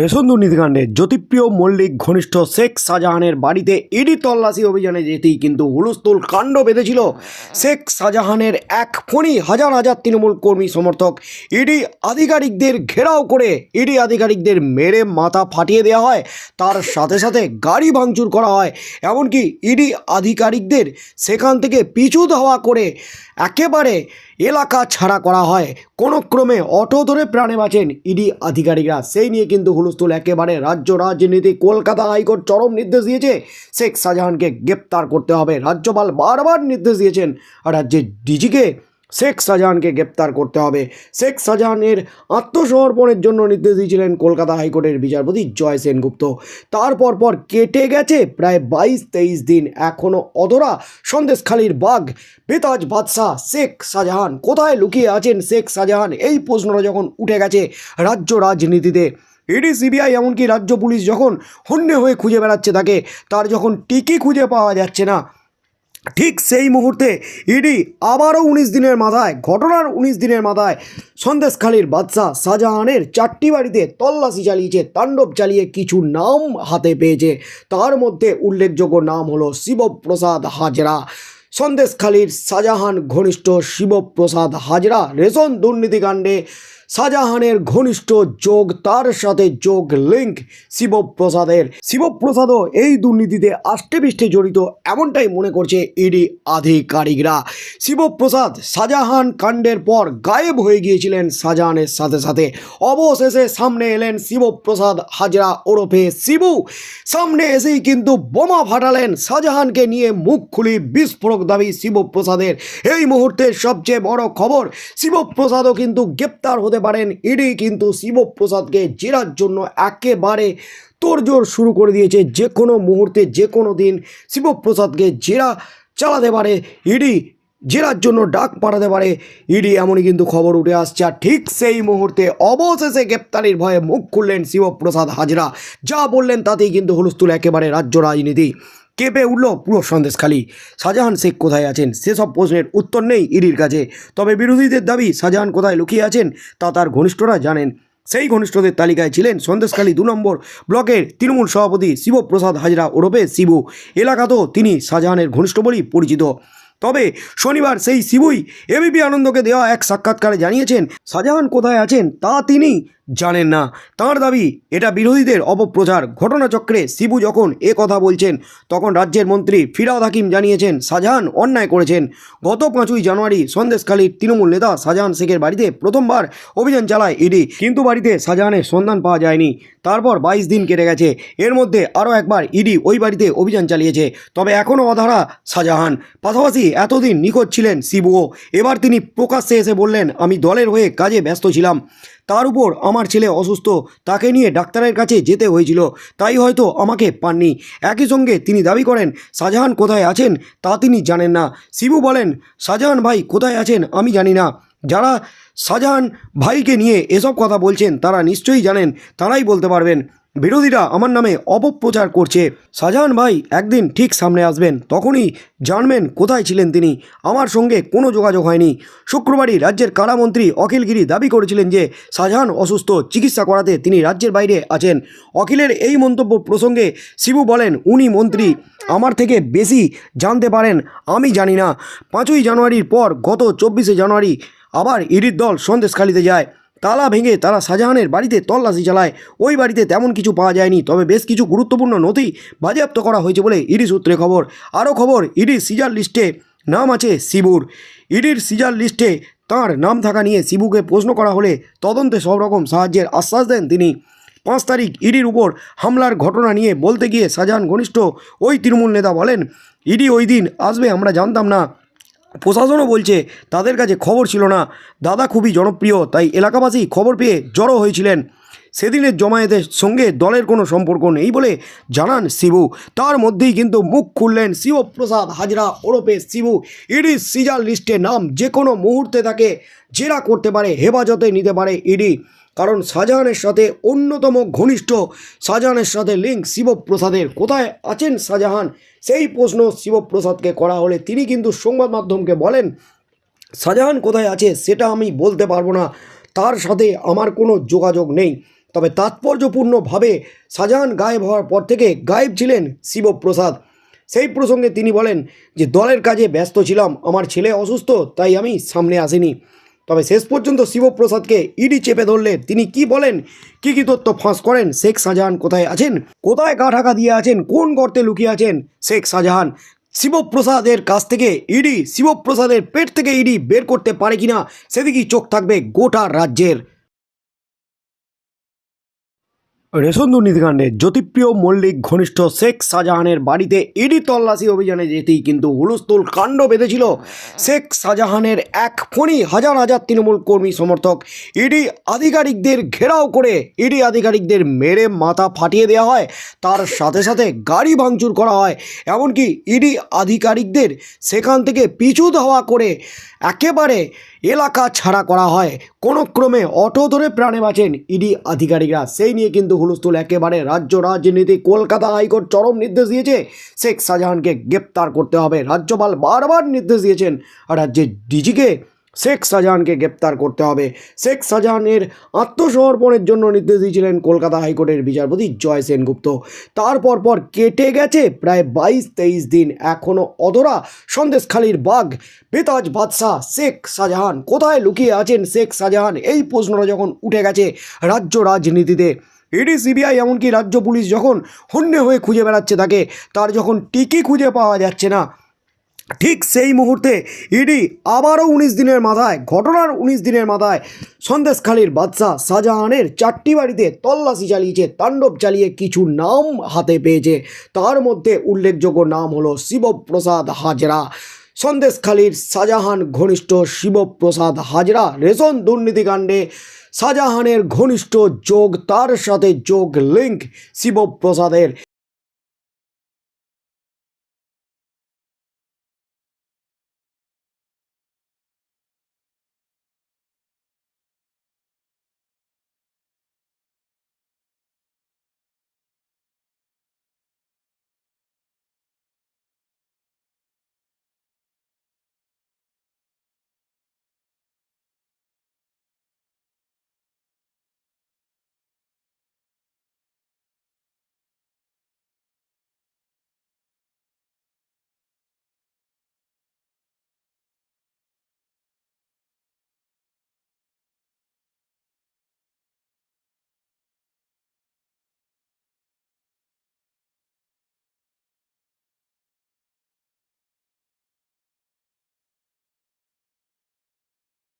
Ration দুর্নীতিকাণ্ডে Jyotipriya Mallick ঘনিষ্ঠ শেখ শাহজাহানের বাড়িতে ইডি তল্লাশি অভিযানে যেতেই কিন্তু হুলস্থুল কাণ্ড বেঁধেছিল। শেখ শাহজাহানের এক ফণি হাজার হাজার তৃণমূল কর্মী সমর্থক ইডি আধিকারিকদের ঘেরাও করে ইডি আধিকারিকদের মেরে মাথা ফাটিয়ে দেওয়া হয়। তার সাথে সাথে গাড়ি ভাঙচুর করা হয়। এমনকি ইডি আধিকারিকদের সেখান থেকে পিছু ধাওয়া করে একেবারে এলাকা ছাড়া করা হয়। কোনো ক্রমে অটো ধরে প্রাণে বাঁচেন ইডি আধিকারিকরা। সেই নিয়ে কিন্তু হুলস্থুল একেবারে রাজ্য রাজনীতি কলকাতা হাইকোর্ট চরম নির্দেশ দিয়েছে। শেখ শাহজাহানকে গ্রেপ্তার করতে হবে। রাজ্যপাল বারবার নির্দেশ দিয়েছেন রাজ্যের ডিজিকে শেখ শাহজাহানকে গ্রেপ্তার করতে হবে। শেখ শাহজাহানের আত্মসমর্পণের জন্য নির্দেশ দিয়েছিলেন কলকাতা হাইকোর্টের বিচারপতি জয় সেনগুপ্ত। তারপর পর কেটে গেছে প্রায় বাইশ তেইশ দিন। এখনও অধরা সন্দেশখালীর বাঘ, বেতাজ বাদশাহ, শেখ শাহজাহান। কোথায় লুকিয়ে আছেন শেখ শাহজাহান? এই প্রশ্নটা যখন উঠে গেছে রাজ্য রাজনীতিতে ইডি সিবিআই এমনকি রাজ্য পুলিশ যখন হন্যে হয়ে খুঁজে বেড়াচ্ছে তাকে, তার যখন টিকি খুঁজে পাওয়া যাচ্ছে না ঠিক সেই মুহূর্তে ইডি আবারও উনিশ দিনের মাথায়, ঘটনার উনিশ দিনের মাথায় সন্দেশখালীর বাদশাহ শাহজাহানের চারটি বাড়িতে তল্লাশি চালিয়েছে, তাণ্ডব চালিয়ে কিছু নাম হাতে পেয়েছে। তার মধ্যে উল্লেখযোগ্য নাম হলো শিবপ্রসাদ হাজরা। সন্দেশখালীর শাহজাহান ঘনিষ্ঠ শিবপ্রসাদ হাজরা রেশন দুর্নীতিকাণ্ডে শাহজাহানের ঘনিষ্ঠ যোগ, তার সাথে যোগ লিঙ্ক শিবপ্রসাদের। শিবপ্রসাদও এই দুর্নীতিতে আষ্টেপৃষ্টে জড়িত, এমনটাই মনে করছে ইডি আধিকারিকরা। শিবপ্রসাদ শাহজাহান কাণ্ডের পর গায়েব হয়ে গিয়েছিলেন শাহজাহানের সাথে সাথে। অবশেষে সামনে এলেন শিবপ্রসাদ হাজরা ওরফে শিবু। সামনে এসেই কিন্তু বোমা ফাটালেন শাহজাহানকে নিয়ে মুখ খুলি বিস্ফোরক দাবি শিবপ্রসাদের। এই মুহূর্তের সবচেয়ে বড় খবর, শিবপ্রসাদও কিন্তু গ্রেপ্তার হতে পারেন। ইডি কিন্তু শিবপ্রসাদকে জেরার জন্য একেবারে তোড়জোড় শুরু করে দিয়েছে। যে কোনো মুহূর্তে যে কোনো দিন শিবপ্রসাদকে জেরা চালাতে পারে ইডি জেরার জন্য ডাক পাঠাতে পারে। ইডি এমনই কিন্তু খবর উঠে আসছে আর ঠিক সেই মুহূর্তে অবশেষে গ্রেপ্তারির ভয়ে মুখ খুললেন শিবপ্রসাদ হাজরা। যা বললেন তাতেই কিন্তু হুলস্থুল একেবারে রাজ্য রাজনীতি। কেঁপে উঠল পুরো সন্দেশখালী। শাহজাহান শেখ কোথায় আছেন? সেসব প্রশ্নের উত্তর নেই ইডির কাছে। তবে বিরোধীদের দাবি, শাহজাহান কোথায় লুকিয়ে আছেন তা তার ঘনিষ্ঠরা জানেন। সেই ঘনিষ্ঠদের তালিকায় ছিলেন সন্দেশখালী দু নম্বর ব্লকের তৃণমূল সভাপতি শিবপ্রসাদ হাজরা ওরফে শিবু। এলাকাতেও তিনি শাহজাহানের ঘনিষ্ঠ বলেই পরিচিত। তবে শনিবার সেই শিবুই এবিপি আনন্দকে দেওয়া এক সাক্ষাৎকারে জানিয়েছেন, শাহজাহান কোথায় আছেন তা তিনি জানেন না। তাঁর দাবি, এটা বিরোধীদের অপপ্রচার। ঘটনাচক্রে শিবু যখন এ কথা বলছেন, তখন রাজ্যের মন্ত্রী ফিরাদ হাকিম জানিয়েছেন, শাহজাহান অন্যায় করেছেন। গত পাঁচই জানুয়ারি সন্দেশখালীর তৃণমূল নেতা শাহজাহান শেখের বাড়িতে প্রথমবার অভিযান চালায় ইডি। কিন্তু বাড়িতে শাহজাহানের সন্ধান পাওয়া যায়নি। তারপর বাইশ দিন কেটে গেছে। এর মধ্যে আরও একবার ইডি ওই বাড়িতে অভিযান চালিয়েছে। তবে এখনও অধারা শাহজাহান। পাশাপাশি এতদিন নিখোঁজ ছিলেন শিবুও। এবার তিনি প্রকাশ্যে এসে বললেন, আমি দলের হয়ে কাজে ব্যস্ত ছিলাম। তার উপর আমার ছেলে অসুস্থ। তাকে নিয়ে ডাক্তারের কাছে যেতে হয়েছিল। তাই হয়তো আমাকে পাননি। একই সঙ্গে তিনি দাবি করেন, শাহজাহান কোথায় আছেন তা তিনি জানেন না। শিবু বলেন, শাহজাহান ভাই কোথায় আছেন আমি জানি না। যারা শাহজাহান ভাইকে নিয়ে এসব কথা বলছেন, তারা নিশ্চয়ই জানেন। তারাই বলতে পারবেন। বিরোধীরা আমার নামে অপপ্রচার করছে। শাহজাহান ভাই একদিন ঠিক সামনে আসবেন, তখনই জানবেন কোথায় ছিলেন তিনি। আমার সঙ্গে কোনো যোগাযোগ হয়নি। শুক্রবারই রাজ্যের কারামন্ত্রী অখিলগিরি দাবি করেছিলেন যে, শাহজাহান অসুস্থ, চিকিৎসা করাতে তিনি রাজ্যের বাইরে আছেন। অখিলের এই মন্তব্য প্রসঙ্গে শিবু বলেন, উনি মন্ত্রী, আমার থেকে বেশি জানতে পারেন, আমি জানি না। পাঁচই জানুয়ারির পর গত চব্বিশে জানুয়ারি আবার ইডির দল সন্দেশখালিতে যায়। তালা ভেঙে তারা শাহজাহানের বাড়িতে তল্লাশি চালায়। ওই বাড়িতে তেমন কিছু পাওয়া যায়নি, তবে বেশ কিছু গুরুত্বপূর্ণ নথি বাজেয়াপ্ত করা হয়েছে বলে ইডি সূত্রে খবর। আরও খবর, ইডির সিজার লিস্টে নাম আছে শিবুর। ইডির সিজার লিস্টে তাঁর নাম থাকা নিয়ে শিবুকে প্রশ্ন করা হলে তদন্তে সব রকম সাহায্যের আশ্বাস দেন তিনি। পাঁচ তারিখ ইডির উপর হামলার ঘটনা নিয়ে বলতে গিয়ে শাহজাহান ঘনিষ্ঠ ওই তৃণমূল নেতা বলেন, ইডি ওই দিন আসবে, আমরা জানতাম না। প্রশাসনও বলছে, তাদের কাছে খবর ছিল না। দাদা খুবই জনপ্রিয়, তাই এলাকাবাসী খবর পেয়ে জড়ো হয়েছিলেন। সেদিনের জমায়েতের সঙ্গে দলের কোনো সম্পর্ক নেই বলে জানান শিবু। তার মধ্যেই কিন্তু মুখ খুললেন শিবপ্রসাদ হাজরা ওরফে শিবু। ইডি সিজার লিস্টে নাম যে কোনো মুহূর্তে তাকে জেরা করতে পারে, হেফাজতে নিতে পারে ইডি। কারণ শাহজাহানের সাথে অন্যতম ঘনিষ্ঠ শাহজাহানের সাথে লিঙ্ক শিবপ্রসাদের কোথায় আছেন শাহজাহান? সেই প্রশ্ন শিবপ্রসাদকে করা হলে তিনি কিন্তু সংবাদ মাধ্যমকে বলেন, শাহজাহান কোথায় আছে সেটা আমি বলতে পারব না। তার সাথে আমার কোনো যোগাযোগ নেই। তবে তাৎপর্যপূর্ণভাবে শাহজাহান গায়েব হওয়ার পর থেকে গায়েব ছিলেন শিবপ্রসাদ। সেই প্রসঙ্গে তিনি বলেন যে, দলের কাজে ব্যস্ত ছিলাম। আমার ছেলে অসুস্থ, তাই আমি সামনে আসিনি। তবে শেষ পর্যন্ত শিবপ্রসাদকে ইডি চেপে ধরলে তিনি কি বলেন? কি কি তথ্য ফাঁস করেন? শেখ শাহজাহান কোথায় আছেন? কোথায় গা ঢাকা দিয়ে আছেন? কোন গর্তে লুকিয়ে আছেন শেখ শাহজাহান? শিবপ্রসাদের কাছ থেকে ইডি, শিবপ্রসাদের পেট থেকে ইডি বের করতে পারে কিনা? সেদিকেই চোখ থাকবে গোটা রাজ্যের। রেশন দুর্নীতিকাণ্ডে জ্যোতিপ্রিয় মল্লিক ঘনিষ্ঠ শেখ শাহজাহানের বাড়িতে ইডি তল্লাশি অভিযানে যেতেই কিন্তু হুলস্থুল কাণ্ড বেঁধেছিল। শেখ শাহজাহানের এক ফোনই হাজার হাজার তৃণমূল কর্মী সমর্থক ইডি আধিকারিকদের ঘেরাও করে ইডি আধিকারিকদের মেরে মাথা ফাটিয়ে দেওয়া হয়। তার সাথে সাথে গাড়ি ভাঙচুর করা হয়। এমনকি ইডি আধিকারিকদের সেখান থেকে পিছু ধাওয়া করে একেবারে এলাকা ছাড়া করা হয়। কোনো ক্রমে অটো ধরে প্রাণে বাঁচেন ইডি আধিকারিকরা। সেই নিয়ে কিন্তু হুলস্থুল একেবারে রাজ্য রাজনীতি, কলকাতা হাইকোর্ট চরম নির্দেশ দিয়েছে। শেখ শাহজাহানকে গ্রেপ্তার করতে হবে। রাজ্যপাল বারবার নির্দেশ দিয়েছেন রাজ্যের ডিজিকে শেখ শাহজাহানকে গ্রেপ্তার করতে হবে। শেখ শাহজাহানের আত্মসমর্পণের জন্য নির্দেশ দিয়েছিলেন কলকাতা হাইকোর্টের বিচারপতি জয় সেনগুপ্ত। তারপর পর কেটে গেছে প্রায় বাইশ তেইশ দিন। এখনও অধরা সন্দেশখালীর বাঘ, বেতাজ বাদশাহ, শেখ শাহজাহান। কোথায় লুকিয়ে আছেন শেখ শাহজাহান? এই প্রশ্নটা যখন উঠে গেছে রাজ্য রাজনীতিতে ইডি সিবিআই এমনকি রাজ্য পুলিশ যখন হন্যে হয়ে খুঁজে বেড়াচ্ছে তাকে, তার যখন টিকি খুঁজে পাওয়া যাচ্ছে না ঠিক সেই মুহূর্তে ইডি আবারও উনিশ দিনের মাথায়, ঘটনার উনিশ দিনের মাথায় সন্দেশখালীর বাদশাহ শাহজাহানের চারটি বাড়িতে তল্লাশি চালিয়েছে, তাণ্ডব চালিয়ে কিছু নাম হাতে পেয়েছে। তার মধ্যে উল্লেখযোগ্য নাম হলো শিবপ্রসাদ হাজরা। সন্দেশখালীর শাহজাহান ঘনিষ্ঠ শিবপ্রসাদ হাজরা রেশন দুর্নীতিকাণ্ডে শাহজাহানের ঘনিষ্ঠ যোগ, তার সাথে যোগ লিঙ্ক শিবপ্রসাদের।